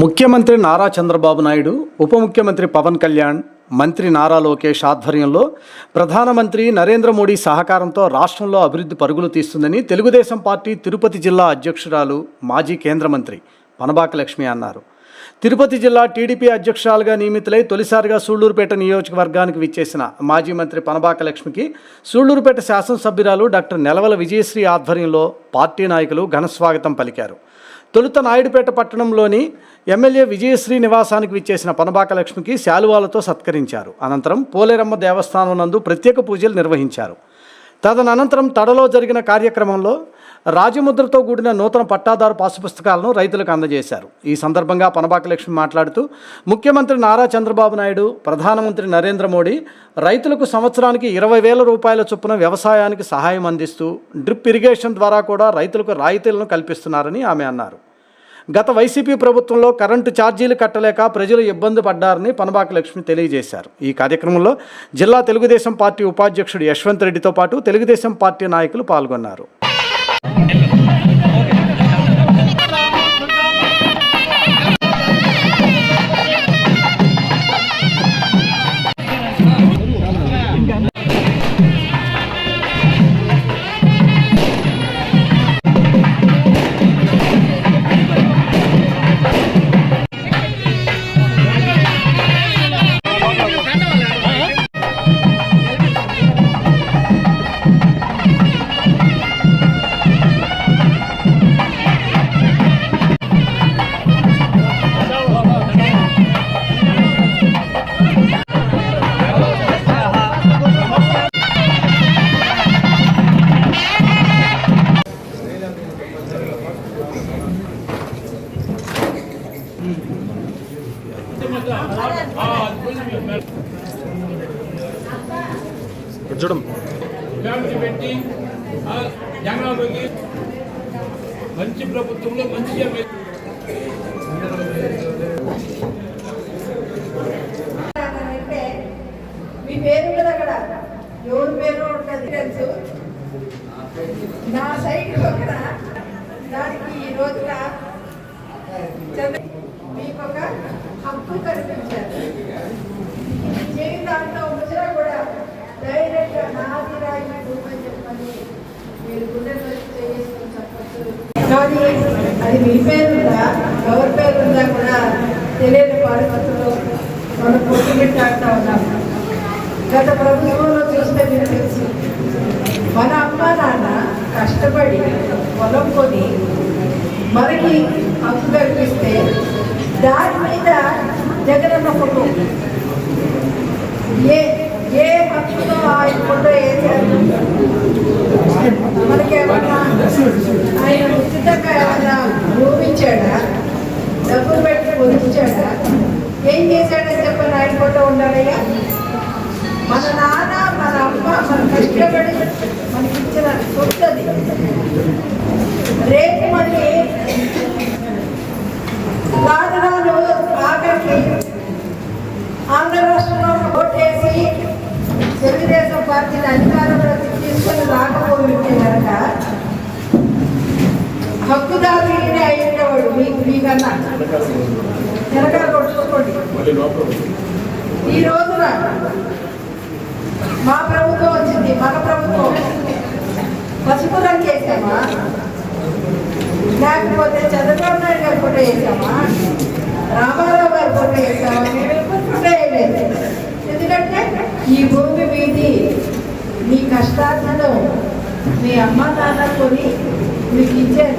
ముఖ్యమంత్రి నారా చంద్రబాబు నాయుడు ఉప ముఖ్యమంత్రి పవన్ కళ్యాణ్ మంత్రి నారా లోకేష్ ఆధ్వర్యంలో ప్రధానమంత్రి నరేంద్ర మోడీ సహకారంతో రాష్ట్రంలో అభివృద్ధి పరుగులు తీస్తుందని తెలుగుదేశం పార్టీ తిరుపతి జిల్లా అధ్యక్షురాలు మాజీ కేంద్ర మంత్రి పనబాక లక్ష్మి అన్నారు. తిరుపతి జిల్లా టీడీపీ అధ్యక్షురాలుగా నియమితులై తొలిసారిగా సూళ్ళూరుపేట నియోజకవర్గానికి విచ్చేసిన మాజీ మంత్రి పనబాక లక్ష్మికి సూళ్ళూరుపేట శాసనసభ్యురాలు డాక్టర్ నెలవల విజయశ్రీ ఆధ్వర్యంలో పార్టీ నాయకులు ఘనస్వాగతం పలికారు. తొలుత నాయుడుపేట పట్టణంలోని ఎమ్మెల్యే విజయశ్రీ నివాసానికి విచ్చేసిన పనబాక లక్ష్మికి శాలువాలతో సత్కరించారు. అనంతరం పోలేరమ్మ దేవస్థానం నందు ప్రత్యేక పూజలు నిర్వహించారు. తదనంతరం తడలో జరిగిన కార్యక్రమంలో రాజముద్రతో కూడిన నూతన పట్టాదారు పాసు పుస్తకాలను రైతులకు అందజేశారు. ఈ సందర్భంగా పనబాక లక్ష్మి మాట్లాడుతూ ముఖ్యమంత్రి నారా చంద్రబాబు నాయుడు ప్రధానమంత్రి నరేంద్ర మోడీ రైతులకు సంవత్సరానికి ఇరవై వేల రూపాయల చొప్పున వ్యవసాయానికి సహాయం అందిస్తూ డ్రిప్ ఇరిగేషన్ ద్వారా కూడా రైతులకు రాయితీలను కల్పిస్తున్నారని ఆమె అన్నారు. గత వైసీపీ ప్రభుత్వంలో కరెంటు ఛార్జీలు కట్టలేక ప్రజలు ఇబ్బంది పడ్డారని పనబాక లక్ష్మి తెలియజేశారు. ఈ కార్యక్రమంలో జిల్లా తెలుగుదేశం పార్టీ ఉపాధ్యక్షుడు యశ్వంత్ రెడ్డితో పాటు తెలుగుదేశం పార్టీ నాయకులు పాల్గొన్నారు. చూడం పెట్టి ఆ జనాభాకి మంచి ప్రభుత్వంలో మంచి మీ పేరు కూడా అక్కడ. ఎవరి పేరు ఉంటుంది తెలుసు. నా సైడ్ పక్కన దానికి ఈ రోజున చంద్ర- హక్కు జీవితాంతం వచ్చినా కూడా డైరెక్ట్గా నాది రాయిన అని చెప్పని మీరు చెప్పచ్చు కానీ అది మీ పేరు ఉందా ఎవరి పేరు ఉందా కూడా తెలియని పరిస్థితుల్లో మనం కొట్టుమిట్టాడుతూ ఉన్నాం గత ప్రభుత్వంలో చూస్తే మీకు తెలుసు మన అమ్మ నాన్న కష్టపడి పొలం కొని మనకి హక్కు కల్పిస్తే దాని మీద ఏ ఏ హక్కుతో ఆయన ఫోటో మనకి ఏమన్నా ఆయన ఉచితంగా ఏమన్నా భూమి డబ్బులు పెట్టి కొనిచ్చాడా? ఏం చేశాడని చెప్పని ఆయన ఫోటో ఉండాలయ్యా? మన నాన్న మన అమ్మ మన కష్టపడి మనకి ఇచ్చిన రేపు మళ్ళీ రాను రాను ఆఖరికి ఆంధ్ర రాష్ట్రంలో ఓటేసి తెలుగుదేశం పార్టీని అధికారంలోకి తీసుకొని రాకపోయింటే కనుక హక్కుదారుని అయ్యేవాడు మీకు మీకన్నా. వెనకాల కొట్టుకోండి. ఈ రోజున మా ప్రభుత్వం వచ్చింది మన ప్రభుత్వం. పసుపు రంగు వేసామా? లేకపోతే చంద్రబాబు నాయుడు గారి ఫోటో వేసామా? రామారావు గారి ఫోటో వేసామా? ఎందుకంటే ఈ భూమి మీది మీ కష్టాలను మీ అమ్మ నాన్న కొని మీకు ఇచ్చారు.